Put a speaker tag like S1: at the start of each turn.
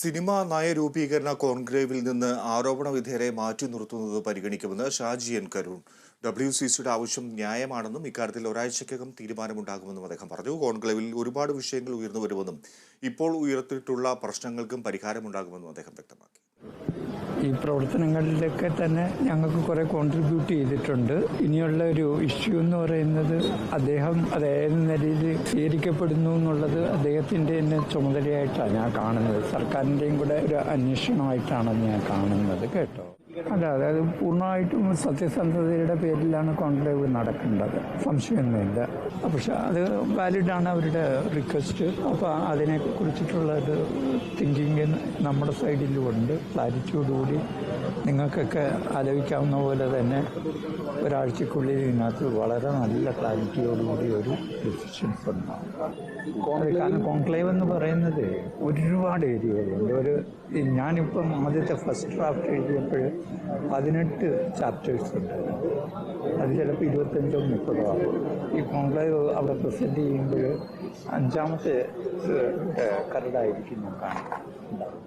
S1: Cinema നയരൂപീകരണ കോൺഗ്രേവിൽ നിന്ന് ആരോപണ വിധേയരെ മാറ്റി നിർത്തുന്നത് പരിഗണിക്കുമെന്ന് Shaji N Karun. W C സിയുടെ ആവശ്യം ന്യായമാണെന്നും ഇക്കാര്യത്തിൽ ഒരാഴ്ചയ്ക്കകം തീരുമാനമുണ്ടാകുമെന്നും അദ്ദേഹം പറഞ്ഞു. കോൺക്ലേവിൽ ഒരുപാട് വിഷയങ്ങൾ ഉയർന്നു വരുമെന്നും ഇപ്പോൾ ഉയർത്തിയിട്ടുള്ള പ്രശ്നങ്ങൾക്കും പരിഹാരമുണ്ടാകുമെന്നും അദ്ദേഹം വ്യക്തമാക്കി.
S2: പ്രവർത്തനങ്ങളിലൊക്കെ തന്നെ ഞങ്ങൾക്ക് കുറെ കോൺട്രിബ്യൂട്ട് ചെയ്തിട്ടുണ്ട്. ഇനിയുള്ള ഒരു ഇഷ്യൂ എന്ന് പറയുന്നത് അദ്ദേഹം അത് നിലയിൽ സ്വീകരിക്കപ്പെടുന്നു എന്നുള്ളത് അദ്ദേഹത്തിന്റെ തന്നെ ചുമതലയായിട്ടാണ് ഞാൻ കാണുന്നത്. സർക്കാരിന്റെയും കൂടെ ഒരു അന്വേഷണമായിട്ടാണ് ഞാൻ കാണുന്നത് കേട്ടോ. അല്ല അതായത് പൂർണമായിട്ടും സത്യസന്ധതയുടെ പേരിലാണ് കോൺക്ലേവ് നടക്കേണ്ടത്. സംശയമൊന്നുമില്ല. പക്ഷെ അത് വാലിഡാണ് അവരുടെ റിക്വസ്റ്റ് അപ്പോൾ അതിനെ കുറിച്ചിട്ടുള്ള ഒരു തിങ്കിങ് നമ്മുടെ സൈഡിലുണ്ട് ക്ലാരിറ്റിയോടുകൂടി നിങ്ങൾക്കൊക്കെ ആലോചിക്കാവുന്ന പോലെ തന്നെ ഒരാഴ്ചക്കുള്ളിൽ ഇതിനകത്ത് വളരെ നല്ല ക്ലാരിറ്റിയോടുകൂടി ഒരു ഡിസിഷൻസ് ഉണ്ടാവും കാരണം കോൺക്ലേവ് എന്ന് പറയുന്നത് ഒരുപാട് ഏരിയകളുണ്ട് ഒരു ഞാനിപ്പം ആദ്യത്തെ ഫസ്റ്റ് ഡ്രാഫ്റ്റ് എഴുതിയപ്പോൾ പതിനെട്ട് ചാപ്റ്റേഴ്സ് ഉണ്ട് അത് ചിലപ്പോൾ ഇരുപത്തഞ്ചോ മുപ്പതോ ആകും ഈ കോൺക്ലേവ് അവിടെ പ്രസന്റ് ചെയ്യുമ്പോൾ അഞ്ചാമത്തെ കരടായിരിക്കും ഞാൻ കാണുന്നത് ഉണ്ടാവും